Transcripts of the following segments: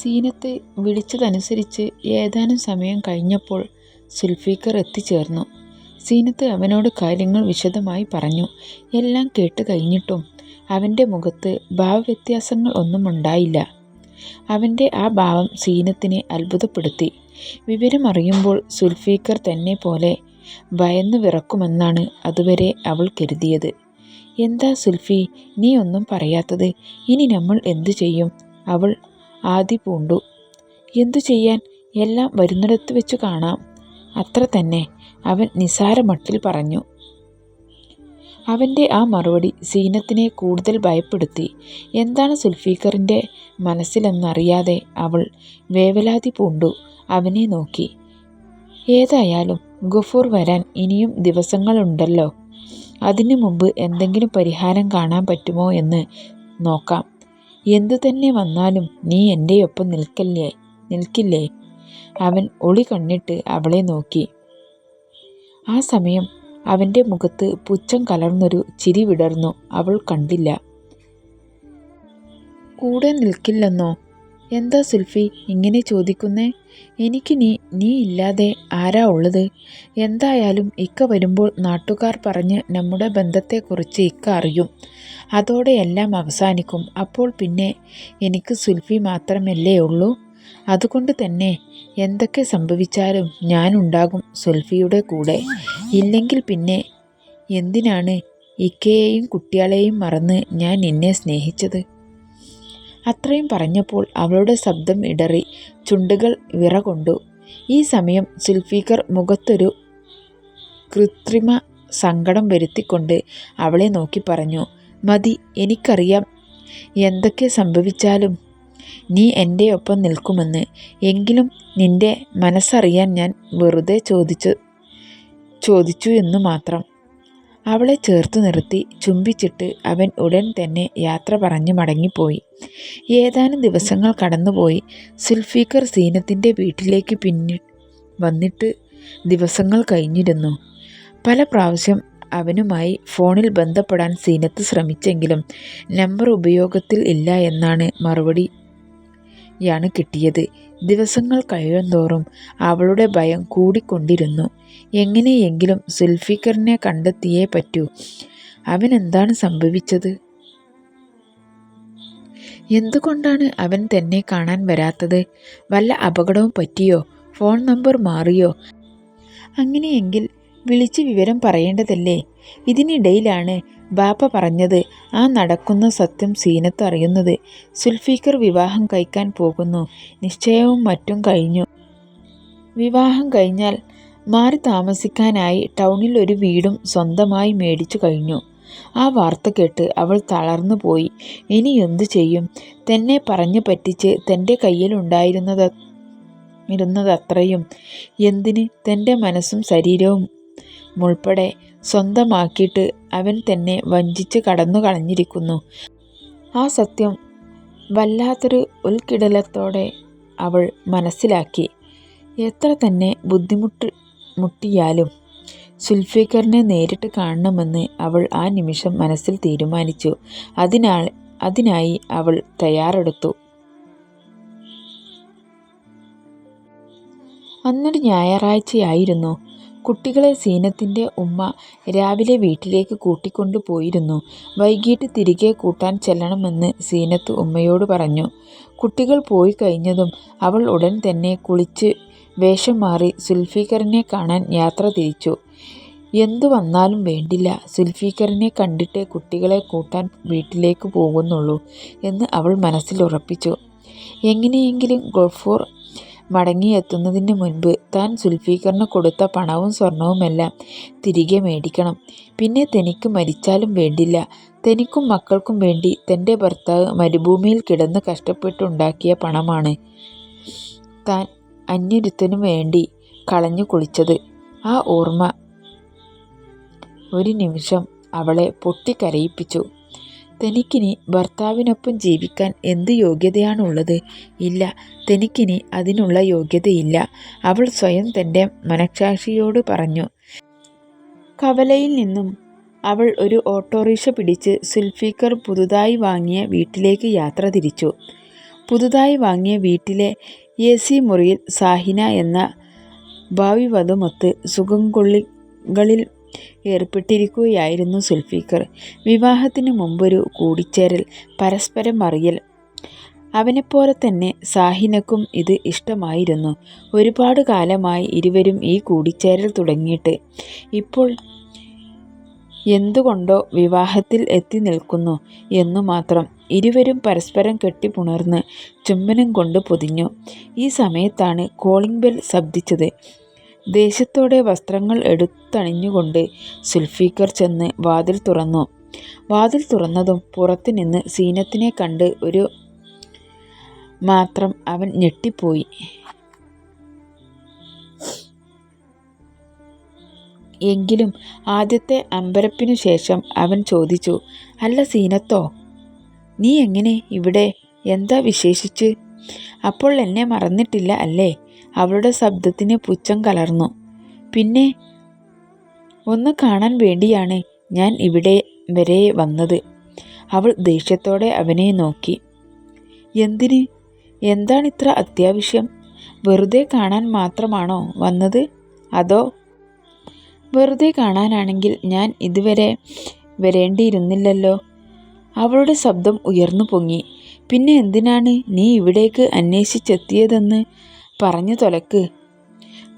സീനത്ത് വിളിച്ചതനുസരിച്ച് ഏതാനും സമയം കഴിഞ്ഞപ്പോൾ സുൽഫീക്കർ എത്തിച്ചേർന്നു. സീനത്ത് അവനോട് കാര്യങ്ങൾ വിശദമായി പറഞ്ഞു. എല്ലാം കേട്ട് കഴിഞ്ഞിട്ടും അവന്റെ മുഖത്ത് ഭാവവ്യത്യാസങ്ങൾ ഒന്നുമുണ്ടായില്ല. അവന്റെ ആ ഭാവം സീനത്തിനെ അത്ഭുതപ്പെടുത്തി. വിവരമറിയുമ്പോൾ സുൽഫീക്കർ തന്നെ പോലെ ഭയന്നു വിറക്കുമെന്നാണ് അതുവരെ അവൾ കരുതിയത്. "എന്താ സുൽഫി നീ ഒന്നും പറയാത്തത്? ഇനി നമ്മൾ എന്തു ചെയ്യും? " അവൾ ആധി പൂണ്ടു. "എന്തു ചെയ്യാൻ? എല്ലാം വരുന്നിടത്ത് വെച്ചു കാണാം. അത്ര തന്നെ" അവൻ നിസാരമട്ടിൽ പറഞ്ഞു. അവന്റെ ആ മറുപടി സീനത്തിനെ കൂടുതൽ ഭയപ്പെടുത്തി. എന്താണ് സുൽഫീക്കറിന്റെ മനസ്സിലെന്നറിയാതെ അവൾ വേവലാതി പൂണ്ടു അവനെ നോക്കി. "ഏതായാലും ഗഫൂർ വരാൻ ഇനിയും ദിവസങ്ങളുണ്ടല്ലോ. അതിനു മുമ്പ് എന്തെങ്കിലും പരിഹാരം കാണാൻ പറ്റുമോ എന്ന് നോക്കാം. എന്തുതന്നെ വന്നാലും നീ എന്റെയൊപ്പം നിൽക്കല്ലേ നിൽക്കില്ലേ? " അവൻ ഒളി കണ്ണിട്ട് അവളെ നോക്കി. ആ സമയം അവന്റെ മുഖത്ത് പുച്ഛം കലർന്നൊരു ചിരി വിടർന്നു അവൾ കണ്ടില്ല. "കൂടെ നിൽക്കില്ലെന്നോ? എന്താ സുൽഫി ഇങ്ങനെ ചോദിക്കുന്നേ എനിക്ക് നീ നീ ഇല്ലാതെ ആരാ ഉള്ളത്? എന്തായാലും ഇക്ക വരുമ്പോൾ നാട്ടുകാർ പറഞ്ഞ് നമ്മുടെ ബന്ധത്തെക്കുറിച്ച് ഇക്ക അറിയും. അതോടെ എല്ലാം അവസാനിക്കും. അപ്പോൾ പിന്നെ എനിക്ക് സുൽഫി മാത്രമല്ലേ ഉള്ളൂ. അതുകൊണ്ട് തന്നെ എന്തൊക്കെ സംഭവിച്ചാലും ഞാനുണ്ടാകും സുൽഫിയുടെ കൂടെ. ഇല്ലെങ്കിൽ പിന്നെ എന്തിനാണ് ഇക്കയെയും കുട്ടികളെയും മറന്ന് ഞാൻ നിന്നെ സ്നേഹിച്ചത്? " അത്രയും പറഞ്ഞപ്പോൾ അവളുടെ ശബ്ദം ഇടറി. ചുണ്ടുകൾ വിറകൊണ്ടു. ഈ സമയം സുൽഫീഖർ മുഖത്തൊരു കൃത്രിമ സങ്കടം വരുത്തിക്കൊണ്ട് അവളെ നോക്കി പറഞ്ഞു. "മതി, എനിക്കറിയാം എന്തൊക്കെ സംഭവിച്ചാലും നീ എന്റെ ഒപ്പം നിൽക്കുമെന്ന്. എങ്കിലും നിന്റെ മനസ്സറിയാൻ ഞാൻ വെറുതെ ചോദിച്ചു ചോദിച്ചു എന്നു മാത്രം. " അവളെ ചേർത്ത് നിർത്തി ചുംബിച്ചിട്ട് അവൻ ഉടൻ തന്നെ യാത്ര പറഞ്ഞു മടങ്ങിപ്പോയി. ഏതാനും ദിവസങ്ങൾ കടന്നുപോയി. സുൽഫീഖർ സീനത്തിന്റെ വീട്ടിലേക്ക് വന്നിട്ട് ദിവസങ്ങൾ കഴിഞ്ഞിരുന്നു. പല പ്രാവശ്യം അവനുമായി ഫോണിൽ ബന്ധപ്പെടാൻ സീനത്ത് ശ്രമിച്ചെങ്കിലും നമ്പർ ഉപയോഗത്തിൽ ഇല്ല എന്നാണ് മറുപടിയാണ് കിട്ടിയത്. ദിവസങ്ങൾ കഴിയുന്തോറും അവളുടെ ഭയം കൂടിക്കൊണ്ടിരുന്നു. എങ്ങനെയെങ്കിലും സുൽഫിക്കറിനെ കണ്ടെത്തിയേ പറ്റൂ. അവനെന്താണ് സംഭവിച്ചത്? എന്തുകൊണ്ടാണ് അവൻ തന്നെ കാണാൻ വരാത്തത്? വല്ല അപകടവും പറ്റിയോ? ഫോൺ നമ്പർ മാറിയോ? അങ്ങനെയെങ്കിൽ വിളിച്ച് വിവരം പറയേണ്ടതല്ലേ? ഇതിനിടയിലാണ് ബാപ്പ പറഞ്ഞത് ആ നടക്കുന്ന സത്യം സീനത്ത് അറിയുന്നത്. സുൽഫീക്കർ വിവാഹം കഴിക്കാൻ പോകുന്നു. നിശ്ചയവും മറ്റും കഴിഞ്ഞു. വിവാഹം കഴിഞ്ഞാൽ മാറി താമസിക്കാനായി ടൗണിൽ ഒരു വീടും സ്വന്തമായി മേടിച്ചു കഴിഞ്ഞു. ആ വാർത്ത കേട്ട് അവൾ തളർന്നു പോയി. ഇനി എന്തു ചെയ്യും? തന്നെ പറഞ്ഞു പറ്റിച്ച് തന്റെ കയ്യിലുണ്ടായിരുന്നതത്രയും എന്തിന് തന്റെ മനസ്സും ശരീരവും ഉൾപ്പെടെ സ്വന്തമാക്കിയിട്ട് അവൻ തന്നെ വഞ്ചിച്ച് കടന്നു കളഞ്ഞിരിക്കുന്നു ആ സത്യം വല്ലാത്തൊരു ഉൽക്കിടലത്തോടെ അവൾ മനസ്സിലാക്കി. എത്ര തന്നെ ബുദ്ധിമുട്ട് മുട്ടിയാലും സുൽഫീക്കറിനെ നേരിട്ട് കാണണമെന്ന് അവൾ ആ നിമിഷം മനസ്സിൽ തീരുമാനിച്ചു. അതിനാൽ അതിനായി അവൾ തയ്യാറെടുത്തു. അന്നൊരു ഞായറാഴ്ചയായിരുന്നു. കുട്ടികളെ സീനത്തിന്റെ ഉമ്മ രാവിലെ വീട്ടിലേക്ക് കൂട്ടിക്കൊണ്ടു പോയിരുന്നു. വൈകിട്ട് തിരികെ കൂട്ടാൻ ചെല്ലണമെന്ന് സീനത്ത് ഉമ്മയോട് പറഞ്ഞു. കുട്ടികൾ പോയി കഴിഞ്ഞതും അവൾ ഉടൻ തന്നെ കുളിച്ച് വേഷം മാറി സുൽഫീഖറിനെ കാണാൻ യാത്ര തിരിച്ചു. എന്തു വന്നാലും വേണ്ടില്ല, സുൽഫീഖറിനെ കണ്ടിട്ടേ കുട്ടികളെ കൂട്ടാൻ വീട്ടിലേക്ക് പോകുന്നുള്ളൂ എന്ന് അവൾ മനസ്സിൽ ഉറപ്പിച്ചു. എങ്ങനെയെങ്കിലും ഗഫൂർ മടങ്ങിയെത്തുന്നതിന് മുൻപ് താൻ സുൽഫീക്കറിന് കൊടുത്ത പണവും സ്വർണവുമെല്ലാം തിരികെ മേടിക്കണം. പിന്നെ തനിക്ക് മരിച്ചാലും വേണ്ടില്ല, തനിക്കും മക്കൾക്കും വേണ്ടി തന്റെ ഭർത്താവ് മരുഭൂമിയിൽ കിടന്ന് കഷ്ടപ്പെട്ടുണ്ടാക്കിയ പണമാണ് താൻ അന്യൊരുത്തനു വേണ്ടി കളഞ്ഞു കുളിച്ചത്. ആ ഓർമ്മ ഒരു നിമിഷം അവളെ പൊട്ടിക്കരയിപ്പിച്ചു. തനിക്കിനി ഭർത്താവിനൊപ്പം ജീവിക്കാൻ എന്ത് യോഗ്യതയാണുള്ളത്? ഇല്ല, തനിക്കിനി അതിനുള്ള യോഗ്യതയില്ല. അവൾ സ്വയം തന്റെ മനക്ഷാക്ഷിയോട് പറഞ്ഞു. കവലയിൽ നിന്നും അവൾ ഒരു ഓട്ടോറിക്ഷ പിടിച്ച് സുൽഫീക്കർ പുതുതായി വാങ്ങിയ വീട്ടിലേക്ക് യാത്ര തിരിച്ചു. പുതുതായി വാങ്ങിയ വീട്ടിലെ എ സി മുറിയിൽ സാഹിന എന്ന ഭാവി വധുമൊത്ത് സുഖം കൊള്ളികളിൽ ഏർപ്പെട്ടിരിക്കുകയായിരുന്നു സുൽഫീഖർ വിവാഹത്തിന് മുമ്പൊരു കൂടിച്ചേരൽ, പരസ്പരം അറിയൽ. അവനെപ്പോലെ തന്നെ സാഹിനക്കും ഇത് ഇഷ്ടമായിരുന്നു. ഒരുപാട് കാലമായി ഇരുവരും ഈ കൂടിച്ചേരൽ തുടങ്ങിയിട്ട്. ഇപ്പോൾ എന്തുകൊണ്ടോ വിവാഹത്തിൽ എത്തി നിൽക്കുന്നു എന്നു മാത്രം ഇരുവരും പരസ്പരം കെട്ടിപ്പുണർന്ന് ചുംബനം കൊണ്ട് പൊതിഞ്ഞു. ഈ സമയത്താണ് കോളിംഗ് ബെൽ ശബ്ദിച്ചത്. ദേഷ്യത്തോടെ വസ്ത്രങ്ങൾ എടുത്തണിഞ്ഞുകൊണ്ട് സുൽഫീക്കർ ചെന്ന് വാതിൽ തുറന്നു. വാതിൽ തുറന്നതും പുറത്തുനിന്ന് സീനത്തിനെ കണ്ട് ഒരു മാത്രം അവൻ ഞെട്ടിപ്പോയി. എങ്കിലും ആദ്യത്തെ അമ്പരപ്പിനു ശേഷം അവൻ ചോദിച്ചു, "അല്ല സീനത്തോ, നീ എങ്ങനെ ഇവിടെ? എന്താ വിശേഷിച്ച്? അപ്പോൾ എന്നെ മറന്നിട്ടില്ല അല്ലേ? " അവളുടെ ശബ്ദത്തിന് പുച്ഛം കലർന്നു. "പിന്നെ, ഒന്ന് കാണാൻ വേണ്ടിയാണ് ഞാൻ ഇവിടെ വരെ വന്നത്. " അവൾ ദേഷ്യത്തോടെ അവനെ നോക്കി. "എന്തിന്? എന്താണിത്ര അത്യാവശ്യം? വെറുതെ കാണാൻ മാത്രമാണോ വന്നത്? അതോ? " "വെറുതെ കാണാനാണെങ്കിൽ ഞാൻ ഇതുവരെ വരേണ്ടിയിരുന്നില്ലല്ലോ. " അവളുടെ ശബ്ദം ഉയർന്നു പൊങ്ങി. "പിന്നെ എന്തിനാണ് നീ ഇവിടേക്ക് അന്വേഷിച്ചെത്തിയതെന്ന് പറഞ്ഞു തൊലക്ക്.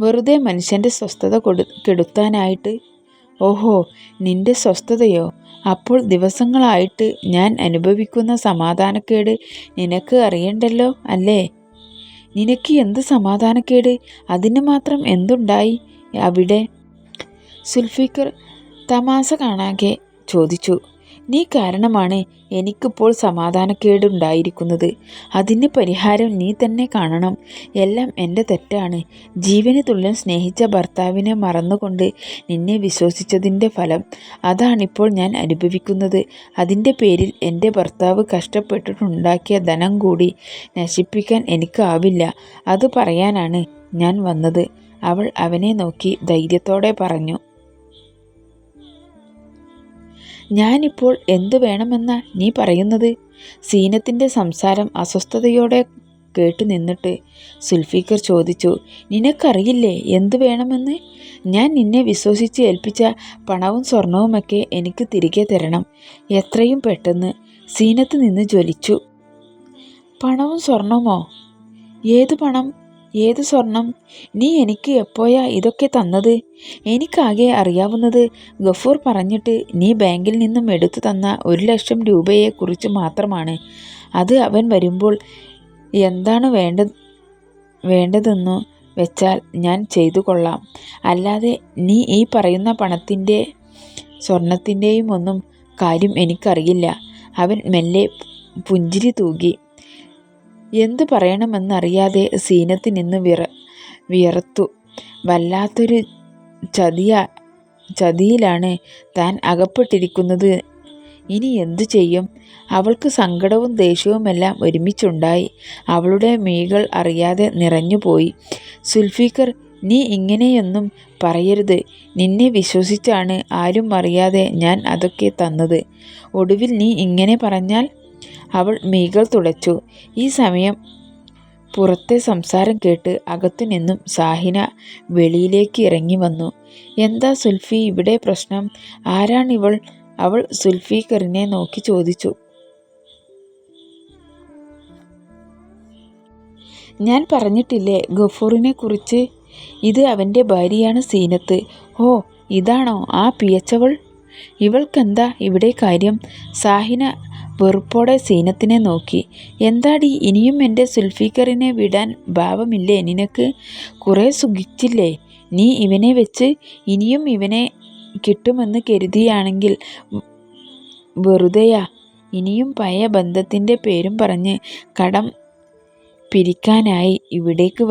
വെറുതെ മനുഷ്യന്റെ സ്വസ്ഥത കൊടു കെടുത്താനായിട്ട്. " "ഓഹോ, നിന്റെ സ്വസ്ഥതയോ? അപ്പോൾ ദിവസങ്ങളായിട്ട് ഞാൻ അനുഭവിക്കുന്ന സമാധാനക്കേട് നിനക്ക് അറിയണ്ടല്ലോ അല്ലേ? " "നിനക്ക് എന്ത് സമാധാനക്കേട്? അതിന് മാത്രം എന്തുണ്ടായി അവിടെ? " സുൽഫിക്കർ തമാശ കാണാകെ ചോദിച്ചു. "നീ കാരണമാണ് എനിക്കിപ്പോൾ സമാധാനക്കേടുണ്ടായിരിക്കുന്നത്. അതിന് പരിഹാരം നീ തന്നെ കാണണം. എല്ലാം എന്റെ തെറ്റാണ്. ജീവന് തുല്യം സ്നേഹിച്ച ഭർത്താവിനെ മറന്നുകൊണ്ട് നിന്നെ വിശ്വസിച്ചതിന്റെ ഫലം അതാണിപ്പോൾ ഞാൻ അനുഭവിക്കുന്നത്. അതിന്റെ പേരിൽ എന്റെ ഭർത്താവ് കഷ്ടപ്പെട്ടിട്ടുണ്ടാക്കിയ ധനം കൂടി നശിപ്പിക്കാൻ എനിക്കാവില്ല. അത് പറയാനാണ് ഞാൻ വന്നത്. " അവൾ അവനെ നോക്കി ധൈര്യത്തോടെ പറഞ്ഞു. "ഞാനിപ്പോൾ എന്തു വേണമെന്നാ നീ പറയുന്നത്? " സീനത്തിന്റെ സംസാരം അസ്വസ്ഥതയോടെ കേട്ടു നിന്നിട്ട് സുൽഫീഖർ ചോദിച്ചു. "നിനക്കറിയില്ലേ എന്തു വേണമെന്ന്? ഞാൻ നിന്നെ വിശ്വസിച്ച് ഏൽപ്പിച്ച പണവും സ്വർണവുമൊക്കെ എനിക്ക് തിരികെ തരണം. എത്രയും പെട്ടെന്ന്. " സീനത്ത് നിന്ന് ജ്വലിച്ചു. "പണവും സ്വർണമോ? ഏത് പണം? ഏത് സ്വർണം? നീ എനിക്ക് എപ്പോഴാ ഇതൊക്കെ തന്നത്? " "എനിക്കാകെ അറിയാവുന്നത് ഗഫൂർ പറഞ്ഞിട്ട് നീ ബാങ്കിൽ നിന്നും എടുത്തു തന്ന ഒരു ലക്ഷം രൂപയെക്കുറിച്ച് മാത്രമാണ്. അത് അവൻ വരുമ്പോൾ എന്താണ് വേണ്ട വേണ്ടതെന്നു വെച്ചാൽ ഞാൻ ചെയ്തു കൊള്ളാം അല്ലാതെ നീ ഈ പറയുന്ന പണത്തിന്റെ സ്വർണത്തിന്റെയും ഒന്നും കാര്യം എനിക്കറിയില്ല. " അവൻ മെല്ലെ പുഞ്ചിരി തൂകി. എന്തു പറയണമെന്നറിയാതെ സീനത്ത് നിന്ന് വിറ വിയർത്തു വല്ലാത്തൊരു ചതിയ ചതിയിലാണ് താൻ അകപ്പെട്ടിരിക്കുന്നത്. ഇനി എന്തു ചെയ്യും? അവൾക്ക് സങ്കടവും ദേഷ്യവുമെല്ലാം ഒരുമിച്ചുണ്ടായി. അവളുടെ മീകൾ അറിയാതെ നിറഞ്ഞുപോയി. "സുൽഫിക്കർ, നീ ഇങ്ങനെയൊന്നും പറയരുത്. നിന്നെ വിശ്വസിച്ചാണ് ആരും അറിയാതെ ഞാൻ അതൊക്കെ തന്നത്. ഒടുവിൽ നീ ഇങ്ങനെ പറഞ്ഞാൽ? " അവൾ മീകൾ തുടച്ചു. ഈ സമയം പുറത്തെ സംസാരം കേട്ട് അകത്തു നിന്നും സാഹിന വെളിയിലേക്ക് ഇറങ്ങി വന്നു "എന്താ സുൽഫി ഇവിടെ പ്രശ്നം? ആരാണിവൾ? " അവൾ സുൽഫീഖറിനെ നോക്കി ചോദിച്ചു. "ഞാൻ പറഞ്ഞിട്ടില്ലേ ഗഫൂറിനെ കുറിച്ച് ഇത് അവന്റെ ഭാര്യയാണ് സീനത്ത്. " "ഓ, ഇതാണോ ആ പിയച്ചവൾ ഇവൾക്കെന്താ ഇവിടെ കാര്യം? " സാഹിന വെറുപ്പോടെ സീനത്തിനെ നോക്കി. എന്താടി ഇനിയും എന്റെ സുൽഫീക്കറിനെ വിടാൻ ഭാവമില്ലേ നിനക്ക്? കുറേ സുഖിച്ചില്ലേ നീ ഇവനെ വെച്ച്? ഇനിയും ഇവനെ കിട്ടുമെന്ന് കരുതിയാണെങ്കിൽ വെറുതെയാ. ഇനിയും പഴയ ബന്ധത്തിന്റെ പേരും പറഞ്ഞ് കടം പിരിക്കാനായി ഇവിടേക്ക്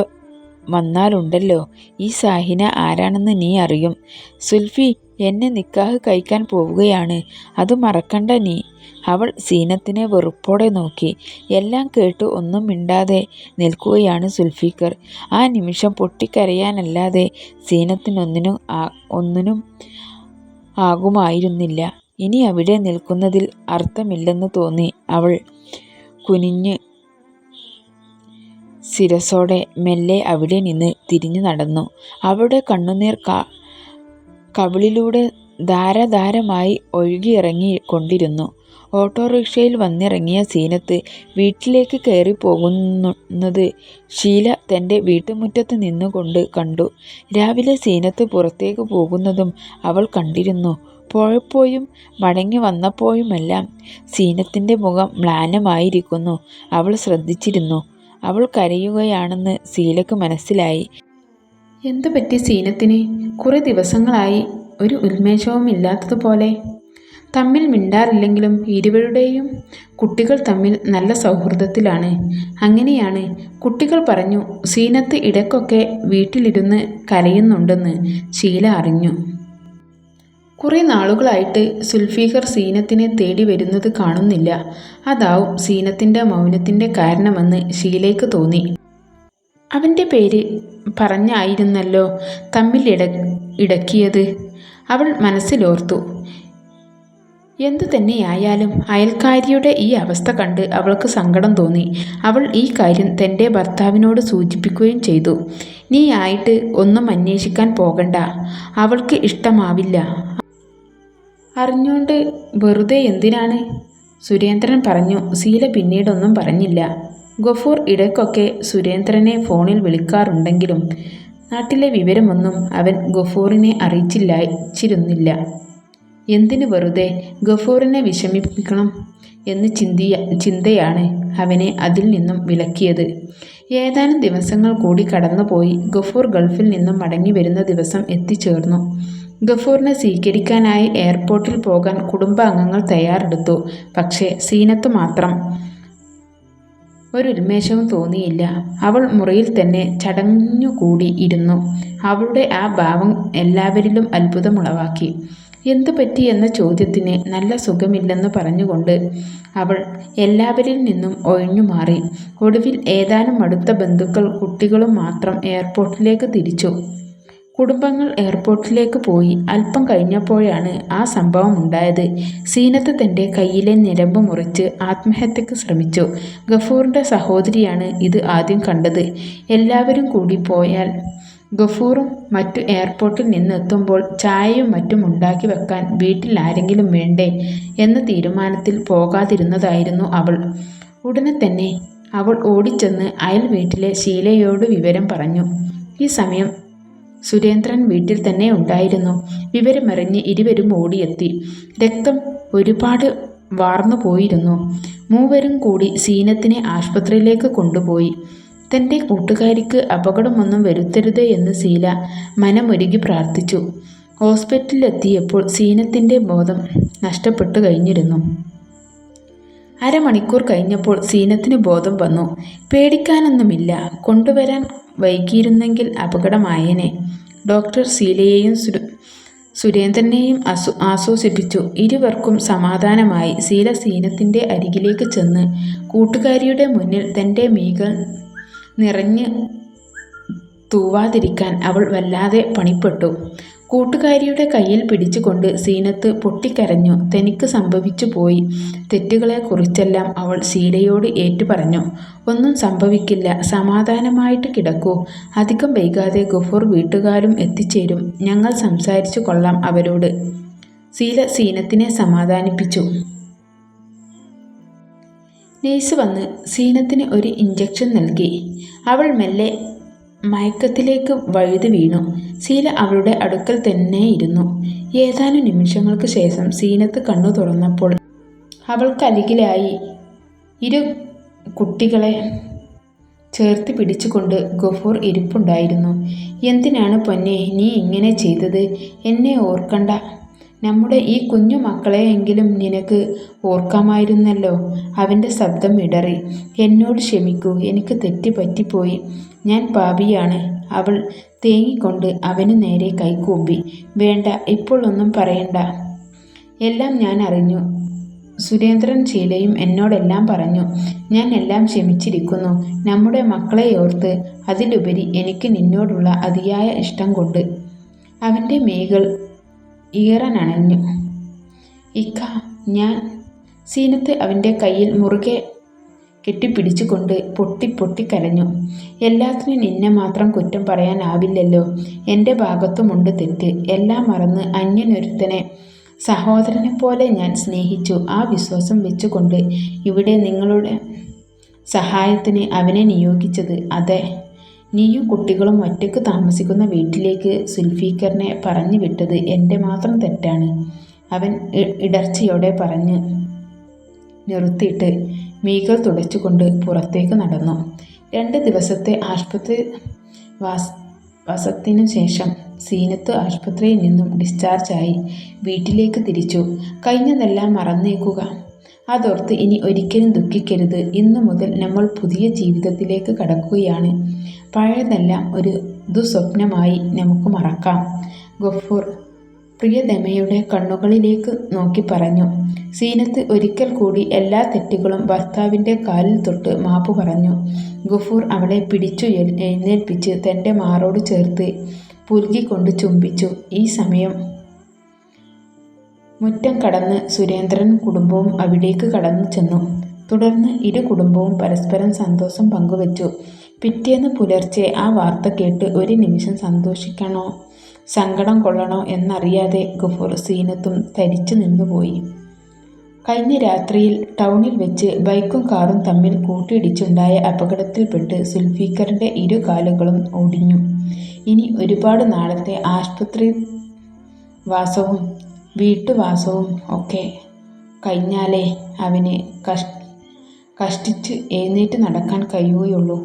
വന്നാലുണ്ടല്ലോ ഈ സാഹിന ആരാണെന്ന് നീ അറിയും. സുൽഫി എന്നെ നിക്കാഹ് കഴിക്കാൻ പോവുകയാണ്. അത് മറക്കണ്ട നീ. " അവൾ സീനത്തിനെ വെറുപ്പോടെ നോക്കി. എല്ലാം കേട്ട് ഒന്നും മിണ്ടാതെ നിൽക്കുകയാണ് സുൽഫിക്കർ. ആ നിമിഷം പൊട്ടിക്കരയാനല്ലാതെ സീനത്തിനൊന്നിനും ഒന്നിനും ആകുമായിരുന്നില്ല. ഇനി അവിടെ നിൽക്കുന്നതിൽ അർത്ഥമില്ലെന്ന് തോന്നി അവൾ കുനിഞ്ഞ് ശിരസോടെ മെല്ലെ അവിടെ നിന്ന് തിരിഞ്ഞു നടന്നു. അവിടെ കണ്ണുനീർ കവിളിലൂടെ ധാരാധാരമായി ഒഴുകിയിറങ്ങിക്കൊണ്ടിരുന്നു. ഓട്ടോറിക്ഷയിൽ വന്നിറങ്ങിയ സീനത്ത് വീട്ടിലേക്ക് കയറി പോകുന്നത് ഷീല തന്റെ വീട്ടുമുറ്റത്ത് നിന്നുകൊണ്ട് കണ്ടു. രാവിലെ സീനത്ത് പുറത്തേക്ക് പോകുന്നതും അവൾ കണ്ടിരുന്നു. പോയപ്പോഴും മടങ്ങി വന്നപ്പോഴുമെല്ലാം സീനത്തിന്റെ മുഖം മ്ലാനമായിരിക്കുന്നു അവൾ ശ്രദ്ധിച്ചിരുന്നു. അവൾ കരയുകയാണെന്ന് സീലയ്ക്ക് മനസ്സിലായി. എന്തുപറ്റി സീനത്തിന്? കുറേ ദിവസങ്ങളായി ഒരു ഉന്മേഷവും ഇല്ലാത്തതുപോലെ തമ്മിൽ മിണ്ടാറില്ലെങ്കിലും ഇരുവരുടെയും കുട്ടികൾ തമ്മിൽ നല്ല സൗഹൃദത്തിലാണ്. അങ്ങനെയാണ്. കുട്ടികൾ പറഞ്ഞു. സീനത്ത് ഇടയ്ക്കൊക്കെ വീട്ടിലിരുന്ന് കരയുന്നുണ്ടെന്ന് ശീല അറിഞ്ഞു. കുറെ നാളുകളായിട്ട് സുൽഫീഖർ സീനത്തിനെ തേടി വരുന്നത് കാണുന്നില്ല. അതാവും സീനത്തിന്റെ മൗനത്തിന്റെ കാരണമെന്ന് ഷീലയ്ക്ക് തോന്നി. അവന്റെ പേര് പറഞ്ഞായിരുന്നല്ലോ തമ്മിൽ ഇട ഇടക്കിയത്. അവൾ മനസ്സിലോർത്തു. എന്തു തന്നെയായാലും അയൽക്കാരിയുടെ ഈ അവസ്ഥ കണ്ട് അവൾക്ക് സങ്കടം തോന്നി. അവൾ ഈ കാര്യം തന്റെ ഭർത്താവിനോട് സൂചിപ്പിക്കുകയും ചെയ്തു. നീ ആയിട്ട് ഒന്നും അന്വേഷിക്കാൻ പോകണ്ട. അവൾക്ക് ഇഷ്ടമാവില്ല. അറിഞ്ഞോണ്ട് വെറുതെ എന്തിനാണ്? സുരേന്ദ്രൻ പറഞ്ഞു. സീല പിന്നീടൊന്നും പറഞ്ഞില്ല. ഗഫൂർ ഇടയ്ക്കൊക്കെ സുരേന്ദ്രനെ ഫോണിൽ വിളിക്കാറുണ്ടെങ്കിലും നാട്ടിലെ വിവരമൊന്നും അവൻ ഗഫൂറിനെ അറിയിച്ചില്ലായിരുന്നില്ല എന്തിനു വെറുതെ ഗഫൂറിനെ വിഷമിപ്പിക്കണം എന്ന് ചിന്തിയ ചിന്തയാണ് അവനെ അതിൽ നിന്നും വിലക്കിയത്. ഏതാനും ദിവസങ്ങൾ കൂടി കടന്നുപോയി. ഗഫൂർ ഗൾഫിൽ നിന്നും മടങ്ങി വരുന്ന ദിവസം എത്തിച്ചേർന്നു. ഗഫൂറിനെ സ്വീകരിക്കാനായി എയർപോർട്ടിൽ പോകാൻ കുടുംബാംഗങ്ങൾ തയ്യാറെടുത്തു. പക്ഷേ സീനത്ത് മാത്രം ഒരു ഉന്മേഷവും തോന്നിയില്ല. അവൾ മുറിയിൽ തന്നെ ചടഞ്ഞുകൂടി ഇരുന്നു. അവളുടെ ആ ഭാവം എല്ലാവരിലും അത്ഭുതമുളവാക്കി. എന്തു പറ്റി എന്ന ചോദ്യത്തിന് നല്ല സുഖമില്ലെന്ന് പറഞ്ഞുകൊണ്ട് അവൾ എല്ലാവരിൽ നിന്നും ഒഴിഞ്ഞു മാറി ഒടുവിൽ ഏതാനും അടുത്ത ബന്ധുക്കൾ കുട്ടികളും മാത്രം എയർപോർട്ടിലേക്ക് തിരിച്ചു. കുടുംബങ്ങൾ എയർപോർട്ടിലേക്ക് പോയി. അല്പം കഴിഞ്ഞപ്പോഴാണ് ആ സംഭവം ഉണ്ടായത്. സീനത്ത് തന്റെ കയ്യിലെ ഞരമ്പ് മുറിച്ച് ആത്മഹത്യക്ക് ശ്രമിച്ചു. ഗഫൂറിന്റെ സഹോദരിയാണ് ഇത് ആദ്യം കണ്ടത്. എല്ലാവരും കൂടി പോയാൽ ഗഫൂറും മറ്റു എയർപോർട്ടിൽ നിന്നെത്തുമ്പോൾ ചായയും മറ്റും ഉണ്ടാക്കി വെക്കാൻ വീട്ടിൽ ആരെങ്കിലും വേണ്ടേ എന്ന തീരുമാനത്തിൽ പോകാതിരുന്നതായിരുന്നു അവൾ. ഉടനെ തന്നെ അവൾ ഓടിച്ചെന്ന് അയൽ വീട്ടിലെ ശീലയോട് വിവരം പറഞ്ഞു. ഈ സമയം സുരേന്ദ്രൻ വീട്ടിൽ തന്നെ ഉണ്ടായിരുന്നു. വിവരമറിഞ്ഞ് ഇരുവരും ഓടിയെത്തി. രക്തം ഒരുപാട് വാർന്നു പോയിരുന്നു മൂവരും കൂടി സീനത്തിനെ ആശുപത്രിയിലേക്ക് കൊണ്ടുപോയി. തന്റെ കൂട്ടുകാരിക്ക് അപകടമൊന്നും വരുത്തരുതേ എന്ന് സീല മനമൊരുകി പ്രാർത്ഥിച്ചു. ഹോസ്പിറ്റലിലെത്തിയപ്പോൾ സീനത്തിന്റെ ബോധം നഷ്ടപ്പെട്ടു കഴിഞ്ഞിരുന്നു. അരമണിക്കൂർ കഴിഞ്ഞപ്പോൾ സീനത്തിന് ബോധം വന്നു. പേടിക്കാനൊന്നുമില്ല. കൊണ്ടുവരാൻ വൈകിയിരുന്നെങ്കിൽ അപകടമായേനെ. ഡോക്ടർ സീലയെയും സുരേന്ദ്രനെയും അസു ആശ്വസിപ്പിച്ചു. ഇരുവർക്കും സമാധാനമായി. സീല സീനത്തിന്റെ അരികിലേക്ക് ചെന്ന് കൂട്ടുകാരിയുടെ മുന്നിൽ തന്റെ മീകൾ നിറഞ്ഞ് തൂവാതിരിക്കാൻ അവൾ വല്ലാതെ പണിപ്പെട്ടു. കൂട്ടുകാരിയുടെ കയ്യിൽ പിടിച്ചുകൊണ്ട് സീനത്ത് പൊട്ടിക്കരഞ്ഞു. തനിക്ക് സംഭവിച്ചു പോയി തെറ്റുകളെക്കുറിച്ചെല്ലാം അവൾ സീനയോട് ഏറ്റുപറഞ്ഞു. ഒന്നും സംഭവിക്കില്ല. സമാധാനമായിട്ട് കിടക്കൂ. അധികം വൈകാതെ ഗഫൂർ വീട്ടുകാരും എത്തിച്ചേരും. ഞങ്ങൾ സംസാരിച്ചു കൊള്ളാം അവരോട്. സീല സീനത്തിനെ സമാധാനിപ്പിച്ചു. നേഴ്സ് വന്ന് സീനത്തിന് ഒരു ഇഞ്ചക്ഷൻ നൽകി. അവൾ മെല്ലെ മയക്കത്തിലേക്ക് വഴുതി വീണു. സീന അവളുടെ അടുക്കൽ തന്നെ ഇരുന്നു ഏതാനും നിമിഷങ്ങൾക്ക് ശേഷം സീനത്ത് കണ്ണു തുറന്നപ്പോൾ അവൾക്കരികിലായി ഇരു കുട്ടികളെ ചേർത്ത് പിടിച്ചുകൊണ്ട് ഗഫൂർ ഇരിപ്പുണ്ടായിരുന്നു. എന്തിനാണ് പൊന്നെ നീ ഇങ്ങനെ ചെയ്തത്? എന്നെ ഓർക്കണ്ട. നമ്മുടെ ഈ കുഞ്ഞു മക്കളെയെങ്കിലും നിനക്ക് ഓർക്കാമായിരുന്നല്ലോ. അവന്റെ ശബ്ദം ഇടറി. എന്നോട് ക്ഷമിക്കൂ. എനിക്ക് തെറ്റ് പറ്റിപ്പോയി. ഞാൻ പാപിയാണ്. അവൾ തേങ്ങിക്കൊണ്ട് അവന് നേരെ കൈകൂപ്പി. വേണ്ട ഇപ്പോൾ ഒന്നും പറയണ്ട. എല്ലാം ഞാൻ അറിഞ്ഞു. സുരേന്ദ്രൻ ചീലയും എന്നോടെല്ലാം പറഞ്ഞു. ഞാൻ എല്ലാം ക്ഷമിച്ചിരിക്കുന്നു. നമ്മുടെ മക്കളെ ഓർത്ത് അതിലുപരി എനിക്ക് നിന്നോടുള്ള അതിയായ ഇഷ്ടം കൊണ്ട്. അവന്റെ മുറുകെ കെട്ടിപ്പിടിച്ചുകൊണ്ട് പൊട്ടി പൊട്ടി കരഞ്ഞു. എല്ലാത്തിനും നിന്നെ മാത്രം കുറ്റം പറയാനാവില്ലല്ലോ. എന്റെ ഭാഗത്തുമുണ്ട് തെറ്റ്. എല്ലാം മറന്ന് അന്യനൊരുത്തനെ സഹോദരനെ പോലെ ഞാൻ സ്നേഹിച്ചു. ആ വിശ്വാസം വെച്ചുകൊണ്ട് ഇവിടെ നിങ്ങളുടെ സഹായത്തിന് അവനെ നിയോഗിച്ചത് അതെ. നീയും കുട്ടികളും ഒറ്റയ്ക്ക് താമസിക്കുന്ന വീട്ടിലേക്ക് സുൽഫീക്കറിനെ പറഞ്ഞു വിട്ടത് എന്റെ മാത്രം തെറ്റാണ്. അവൻ ഇടർച്ചയോടെ പറഞ്ഞ് നിർത്തിയിട്ട് മീകൾ തുടച്ചുകൊണ്ട് പുറത്തേക്ക് നടന്നു. രണ്ട് ദിവസത്തെ ആശുപത്രി വാസ് വാസത്തിനു ശേഷം സീനത്ത് ആശുപത്രിയിൽ നിന്നും ഡിസ്ചാർജായി വീട്ടിലേക്ക് തിരിച്ചു. കഴിഞ്ഞതെല്ലാം മറന്നേക്കുക. അതോർത്ത് ഇനി ഒരിക്കലും ദുഃഖിക്കരുത്. ഇന്നു മുതൽ നമ്മൾ പുതിയ ജീവിതത്തിലേക്ക് കടക്കുകയാണ്. പഴയതെല്ലാം ഒരു ദുസ്വപ്നമായി നമുക്ക് മറക്കാം. ഗഫൂർ പ്രിയതമയുടെ കണ്ണുകളിലേക്ക് നോക്കി പറഞ്ഞു. സീനത്ത് ഒരിക്കൽ കൂടി എല്ലാ തെറ്റുകളും ഭർത്താവിന്റെ കാലിൽ തൊട്ട് മാപ്പ് പറഞ്ഞു. ഗഫൂർ അവളെ പിടിച്ചു എഴുന്നേൽപ്പിച്ച് തന്റെ മാറോട് ചേർത്ത് പുരുകിക്കൊണ്ട് ചുംബിച്ചു. ഈ സമയം മുറ്റം കടന്ന് സുരേന്ദ്രൻ കുടുംബവും അവിടേക്ക് കടന്നു ചെന്നു. തുടർന്ന് ഇരു കുടുംബവും പരസ്പരം സന്തോഷം പങ്കുവച്ചു. പിറ്റേന്ന് പുലർച്ചെ ആ വാർത്ത കേട്ട് ഒരു നിമിഷം സന്തോഷിക്കണോ? സങ്കടം കൊള്ളണോ എന്നറിയാതെ ഗഫൂർ സീനത്തും തരിച്ചു നിന്നുപോയി. കഴിഞ്ഞ രാത്രിയിൽ ടൗണിൽ വെച്ച് ബൈക്കും കാറും തമ്മിൽ കൂട്ടിയിടിച്ചുണ്ടായ അപകടത്തിൽപ്പെട്ട് സുൽഫീക്കറിന്റെ ഇരു കാലുകളും ഒടിഞ്ഞു. ഇനി ഒരുപാട് നാളത്തെ ആശുപത്രി വാസവും വീട്ടുവാസവും ഒക്കെ കഴിഞ്ഞാലേ അവന് കഷ് കഷ്ടിച്ച് എഴുന്നേറ്റ് നടക്കാൻ കഴിയുകയുള്ളൂ.